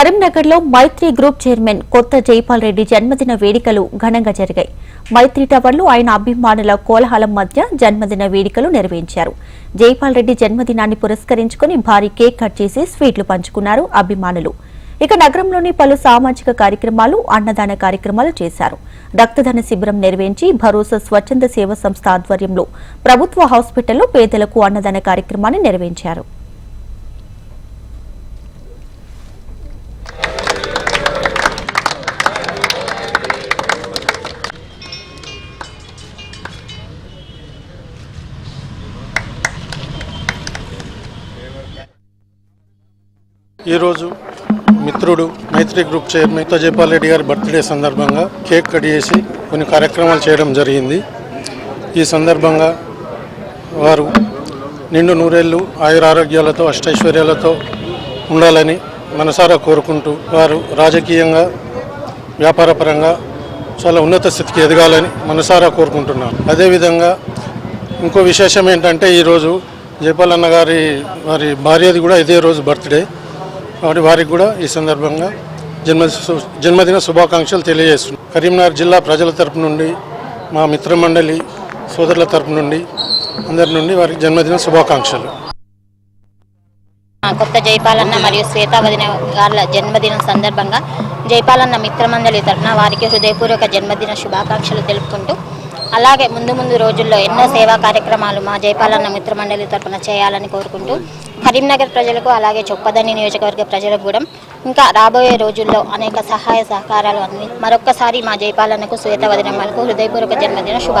కరీంనగర్లో మైత్రి group chairman కొత్త జైపాల్ రెడ్డి జన్మదిన వేడుకలు ఘనంగా జరిగాయి. మైత్రి టవర్లో ఆయన అభిమానుల కోలాహలం మధ్య జన్మదిన వేడుకలు నిర్వహించారు. జైపాల్ రెడ్డి జన్మదినాన్ని పురస్కరించుకుని భారీ కేక్ కట్ చేసి స్వీట్లు పంచుకున్నారు అభిమానులు. ఇక నగరంలోని పలు సామాజిక కార్యక్రమాలు అన్నదాన కార్యక్రమాలు చేశారు. రక్తదాన శిబిరం నిర్వహించి భరోసా స్వచ్ఛంద సేవ సంస్థ ఆధ్వర్యంలో ప్రభుత్వ హాస్పిటల్లో పేదలకు అన్నదాన కార్యక్రమాన్ని నిర్వహించారు. ఈరోజు మిత్రుడు మైత్రి గ్రూప్ చైర్మన్ జయపాల్ రెడ్డి గారి బర్త్డే సందర్భంగా కేక్ కట్ చేసి కొన్ని కార్యక్రమాలు చేయడం జరిగింది. ఈ సందర్భంగా వారు నిండు నూరేళ్ళు ఆయురారోగ్యాలతో అష్టైశ్వర్యాలతో ఉండాలని మనసారా కోరుకుంటూ వారు రాజకీయంగా వ్యాపారపరంగా చాలా ఉన్నత స్థితికి ఎదగాలని మనసారా కోరుకుంటున్నాను అదేవిధంగా ఇంకో విశేషం ఏంటంటే ఈరోజు జయపాల్ అన్న గారి వారి భార్యది కూడా ఇదే రోజు బర్త్డే. కాబట్టి వారికి కూడా ఈ సందర్భంగా జన్మ జన్మదిన శుభాకాంక్షలు తెలియజేస్తున్నాం. కరీంనగర్ జిల్లా ప్రజల తరపు నుండి మా మిత్రమండలి సోదరుల తరపు నుండి అందరి నుండి వారికి జన్మదిన శుభాకాంక్షలు. కొత్త జైపాలన్న మరియు శ్వేతావదిన గారి జన్మదినం సందర్భంగా జైపాలన్న మిత్రమండలి తరఫున వారికి హృదయపూర్వక జన్మదిన శుభాకాంక్షలు తెలుపుకుంటూ అలాగే ముందు ముందు రోజుల్లో ఎన్నో సేవా కార్యక్రమాలు మా జైపాలన్న మిత్రమండలి తరఫున చేయాలని కోరుకుంటూ కరీంనగర్ ప్రజలకు అలాగే చొప్పదని నియోజకవర్గ ప్రజలకు కూడా ఇంకా రాబోయే రోజుల్లో అనేక సహాయ సహకారాలు అంది. మరొక్కసారి మా జైపాలన్నకు శ్వేతవదినమ్మలకు హృదయపూర్వక జన్మదిన శుభ